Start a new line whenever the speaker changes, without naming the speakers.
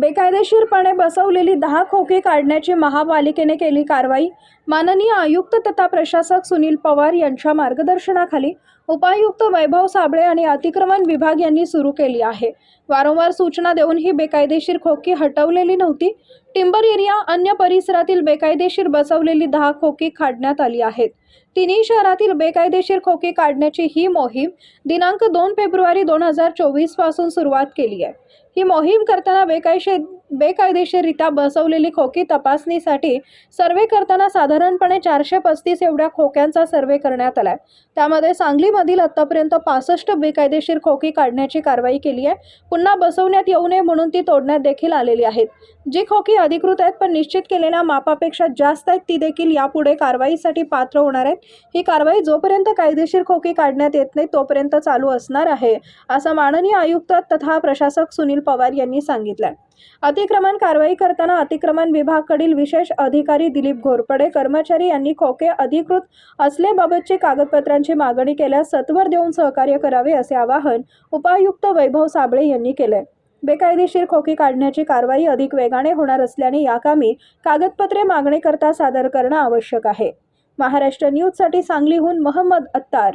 बेकायदेशीरपणे बसवलेली दहा खोके काढण्याची महापालिकेने केली कारवाई माननीय आयुक्त तथा प्रशासक सुनील पवार यांच्या मार्गदर्शनाखाली उपायुक्त वैभव साबळे आणि अतिक्रमण विभाग यांनी सुरू केली आहे. वारंवार सूचना देऊन ही बेकायदेशीर खोकी हटवलेली नव्हती. टिंबर एरिया अन्य परिसरातील बेकायदेशीर बसवलेली दहा खोकी काढण्यात आली आहेत. तिन्ही शहरातील बेकायदेशीर खोकी काढण्याची ही मोहीम दिनांक दोन फेब्रुवारी दोन हजार चोवीसपासून सुरुवात केली आहे. ही मोहीम करताना बेकायशे बेकायदेशीररित्या बसवलेली खोकी तपासणीसाठी सर्वे करताना साधारणपणे चारशे पस्तीस एवढ्या खोक्यांचा सर्वे करण्यात आलाय. त्यामध्ये सांगली मधील आतापर्यंत पासष्ट बेकायदेशीर खोकी काढण्याची कारवाई केली आहे. पुन्हा बसवण्यात येऊ नये म्हणून ती तोडण्यात देखील आलेली आहेत. जी खोकी अधिकृत आहेत पण निश्चित केलेल्या मापापेक्षा जास्त आहेत ती देखील यापुढे कारवाईसाठी पात्र होणार आहेत. ही कारवाई जोपर्यंत कायदेशीर खोकी काढण्यात येत नाही तोपर्यंत चालू असणार आहे असं माननीय आयुक्त तथा प्रशासक सुनील पवार यांनी सांगितलं अतिक्रमण कारवाई करताना अतिक्रमण विभागाकडील विशेष अधिकारी दिलीप घोरपडे कर्मचारी यांनी खोके अधिकृत असल्याबाबतची कागदपत्रांची मागणी केल्यास सत्वर देऊन सहकार्य करावे असे आवाहन उपायुक्त वैभव साबळे यांनी केले बेकायदेशीर खोकी काढण्याची कारवाई अधिक वेगाने होणार असल्याने या कामी कागदपत्रे मागणीकरता सादर करणं आवश्यक आहे. महाराष्ट्र न्यूजसाठी सांगलीहून महम्मद अत्तार.